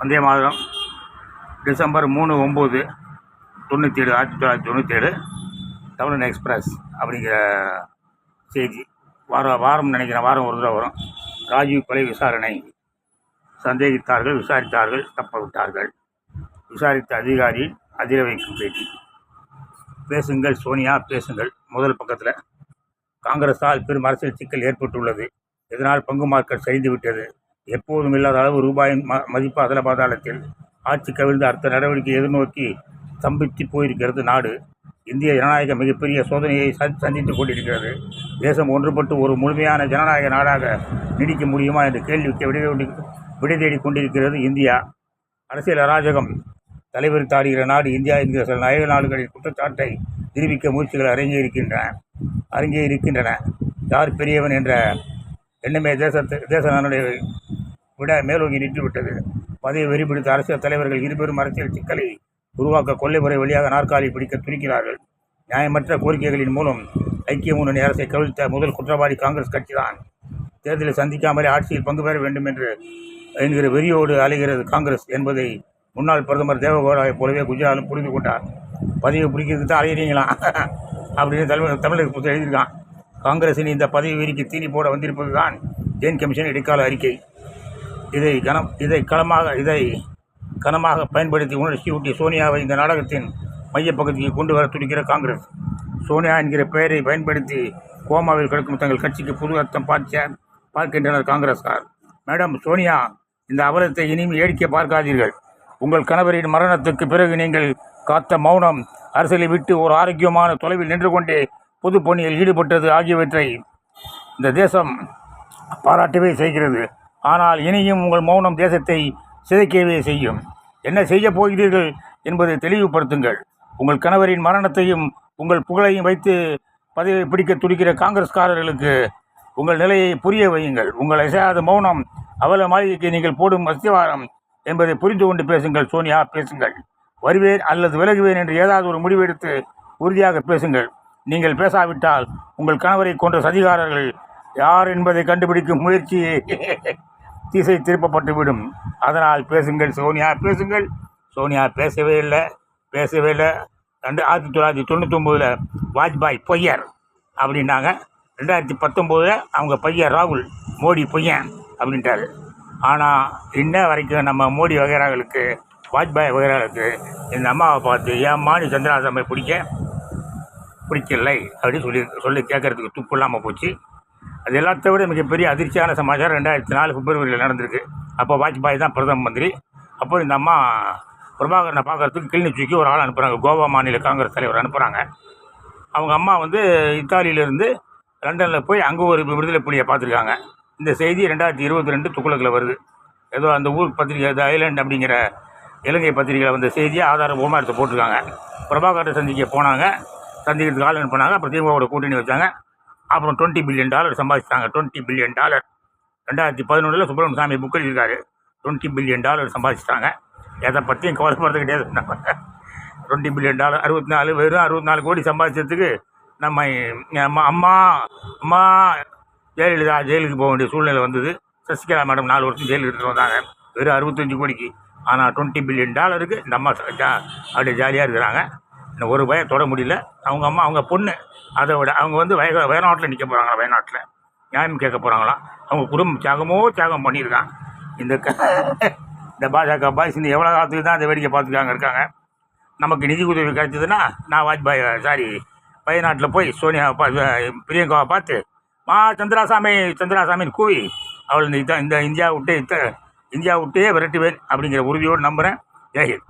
வந்தே மாதம் டிசம்பர் மூணு ஒம்பது தொண்ணூற்றி ஏழு ஆயிரத்தி தொள்ளாயிரத்தி தொண்ணூற்றி ஏழு தமிழன் எக்ஸ்பிரஸ் அப்படிங்கிற செய்தி. வாரம் வாரம் நினைக்கிறேன் வாரம் ஒரு தடவை வரும். ராஜீவ் கொலை விசாரணை. சந்தேகித்தார்கள் விசாரித்தார்கள் தப்ப விட்டார்கள் விசாரித்த அதிகாரி அதிர வைக்கும் பேட்டி. பேசுங்கள் சோனியா பேசுங்கள். முதல் பக்கத்தில். காங்கிரஸால் பெரும் அரசியல் சிக்கல் ஏற்பட்டுள்ளது. இதனால் பங்கு மார்க்கெட் சரிந்துவிட்டது? எப்போதும் இல்லாத அளவு ரூபாயின் ம மதிப்பு அதல பாதாளத்தில் ஆட்சி கவிழ்ந்து அடுத்த நடவடிக்கை எதிர்நோக்கி ஸ்தம்பித்து போயிருக்கிறது நாடு. இந்திய ஜனநாயக மிகப்பெரிய சோதனையை சந்தித்துக் கொண்டிருக்கிறது. தேசம் ஒன்றுபட்டு ஒரு முழுமையான ஜனநாயக நாடாக நீடிக்க முடியுமா என்ற கேள்விக்கு விடை விடை தேடிக் கொண்டிருக்கிறது இந்தியா. அரசியல் அராஜகம். தலைவர் தாடுகிற நாடு இந்தியா என்கிற சில நய நாடுகளின் குற்றச்சாட்டை நிரூபிக்க முயற்சிகள் அரங்கேறிக்கின்றன அரங்கேறிக்கின்றன யார் பெரியவன் என்ற எண்ணமே தேசத்து தேச நலனை விட மேலோங்கி நின்றுவிட்டது பதவி வெறி பிடித்த அரசியல் தலைவர்கள் இருபெரும் அரசியல் சிக்கலை உருவாக்க கொள்ளை முறை வழியாக நாற்காலி பிடிக்க துணிக்கிறார்கள் நியாயமற்ற கோரிக்கைகளின் மூலம் ஐக்கிய முன்னணி அரசை கவிழ்த்த முதல் குற்றவாளி காங்கிரஸ் கட்சிதான். தேர்தலை சந்திக்காமலே ஆட்சியில் பங்கு பெற வேண்டும் என்று என்கிற வெறியோடு அலைகிறது காங்கிரஸ் என்பதை முன்னாள் பிரதமர் தேவகோடாவை போலவே குஜராலும் புரிந்து கொண்டார். பதவி பிடிக்கிறதுக்கு தான் அலையிறீங்களாம் அப்படின்னு தமிழ் தமிழக புத்தகம் எழுதியிருக்கான். காங்கிரசின் இந்த பதவி வெறிக்கு தீனி போட வந்திருப்பது தான் ஜெயின் கமிஷன் இடைக்கால அறிக்கை. இதை கனம் இதை களமாக இதை கனமாக பயன்படுத்தி உணர்ச்சியூட்டிய சோனியாவை இந்த நாடகத்தின் மையப்பகுதிக்கு கொண்டு வர துடிக்கிற காங்கிரஸ். சோனியா என்கிற பெயரை பயன்படுத்தி கோமாவில் கிடக்கும் தங்கள் கட்சிக்கு புது அர்த்தம் பார்க்க பார்க்கின்றனர் காங்கிரஸ்கார். மேடம் சோனியா இந்த அவலத்தை இனிமே ஏடிக்க பார்க்காதீர்கள். உங்கள் கணவரின் மரணத்துக்கு பிறகு நீங்கள் காத்த மௌனம் அரசியலை விட்டு ஒரு ஆரோக்கியமான தொலைவில் நின்று கொண்டே பொது பணியில் ஈடுபட்டது ஆகியவற்றை இந்த தேசம் பாராட்டவே செய்கிறது. ஆனால் இனியும் உங்கள் மௌனம் தேசத்தை சிதைக்கவே செய்யும். என்ன செய்ய போகிறீர்கள் என்பதை தெளிவுபடுத்துங்கள். உங்கள் கணவரின் மரணத்தையும் உங்கள் புகழையும் வைத்து பதவியை பிடிக்க துடிக்கிற காங்கிரஸ்காரர்களுக்கு உங்கள் நிலையை புரிய வையுங்கள். உங்கள் அசையாத மௌனம் அவல மாளிகைக்கு நீங்கள் போடும் அஸ்திவாரம் என்பதை புரிந்து கொண்டு பேசுங்கள் சோனியா பேசுங்கள். வருவேன் அல்லது விலகுவேன் என்று ஏதாவது ஒரு முடிவெடுத்து உறுதியாக பேசுங்கள். நீங்கள் பேசாவிட்டால் உங்கள் கணவரை கொன்ற சதிகாரர்கள் யார் என்பதை கண்டுபிடிக்கும் முயற்சி. திசை திருப்பப்பட்டுவிடும் அதனால் பேசுங்கள் சோனியா பேசுங்கள். சோனியா பேசவே இல்லை பேசவே இல்லை. ரெண்டு ஆயிரத்தி தொள்ளாயிரத்தி தொண்ணூத்தொம்போதில் வாஜ்பாய் பொய்யர் அப்படின்னாங்க. ரெண்டாயிரத்தி பத்தொம்போதில் அவங்க பையன் ராகுல் மோடி பொய்யன் அப்படின்ட்டாரு ஆனால் இன்ன வரைக்கும் நம்ம மோடி வகைராகளுக்கு வாஜ்பாய் வகைராகளுக்கு இந்த அம்மாவை பார்த்து ஏம்மா நீ சந்திராசாமை பிடிக்க? பிடிக்கலை அப்படின்னு சொல்லி சொல்லி கேட்குறதுக்கு துப்பு இல்லாமல் போச்சு. அது எல்லாத்த விட மிகப்பெரிய அதிர்ச்சியான சமாச்சாரம் ரெண்டாயிரத்தி நாலு பிப்ரவரியில் நடந்திருக்கு. அப்போ வாஜ்பாய் தான் பிரதம மந்திரி. அப்போ இந்த அம்மா பிரபாகரனை பார்க்கறதுக்கு கிளிநொச்சிக்கு ஒரு ஆள் அனுப்புகிறாங்க கோவா மாநில காங்கிரஸ் தலைவர் அனுப்புகிறாங்க அவங்க அம்மா வந்து இத்தாலியிலேருந்து லண்டனில் போய் அங்கே ஒரு விடுதலை புலியை பார்த்துருக்காங்க. இந்த செய்தி ரெண்டாயிரத்தி இருபத்தி ரெண்டு துக்குளக்கில் வருது. ஏதோ அந்த ஊர் பத்திரிகை த ஐலண்ட் அப்படிங்கிற இலங்கை பத்திரிகையில் வந்த செய்தியை ஆதாரபூர்வமாக எடுத்து போட்டிருக்காங்க. பிரபாகரனை சந்திக்க போனாங்க. சந்திக்கிறதுக்கு ஆள் அனுப்புனாங்க. அப்புறம் திமுகவோட கூட்டணி வச்சாங்க. அப்புறம் டுவெண்ட்டி பில்லியன் டாலர் சம்பாதிச்சிட்டாங்க. டுவெண்ட்டி பில்லியன் டாலர் ரெண்டாயிரத்தி பதினொன்றில் சுப்பிரமணிய சாமி புக் எழுதியிருக்காரு. டுவெண்ட்டி பில்லியன் டாலர் சம்பாதிச்சிட்டாங்க. எதை பற்றியும் கவலைப்படுறது கிடையாது. டுவெண்ட்டி பில்லியன் டாலர் அறுபத்தி நாலு வெறும் அறுபத்தி நாலு கோடி சம்பாதிச்சதுக்கு நம்ம அம்மா அம்மா அம்மா ஜெயலலிதா ஜெயிலுக்கு போக வேண்டிய சூழ்நிலை வந்தது. சசிகலா மேடம் நாலு வருஷம் ஜெயிலுக்கு எடுத்துகிட்டு வந்தாங்க. வெறும் அறுபத்தஞ்சு கோடிக்கு. ஆனால் டுவெண்ட்டி பில்லியன் டாலருக்கு இந்த அம்மா ஜா- அப்படியே ஜாலியாக இருக்கிறாங்க. இந்த ஒரு பய தொட முடியல. அவங்க அம்மா அவங்க பொண்ணு அதை விட அவங்க வந்து வய வயநாட்டில் நிற்க போகிறாங்களா வயநாட்டில்? நியாயம் கேட்க போகிறாங்களாம் அவங்க குடும்பம் தியாகமோ தியாகம் பண்ணியிருக்கான். இந்த க இந்த பாஜக பாய்ஸ் இந்த எவ்வளோ காலத்துக்கு தான் இந்த வேடிக்கை பார்த்துக்காங்க இருக்காங்க? நமக்கு நிதி உதவி கிடைச்சதுன்னா நான் வாஜ்பாய் சாரி வயநாட்டில் போய் சோனியாவை பா பிரியங்காவை பார்த்து மா சந்திராசாமி சந்திராசாமின்னு கூவி அவள் இந்த இந்த இந்தியா விட்டு இந்தியா விட்டே விரட்டுவேன் அப்படிங்கிற உறுதியோடு நம்புகிறேன் ஜெயஹிந்த்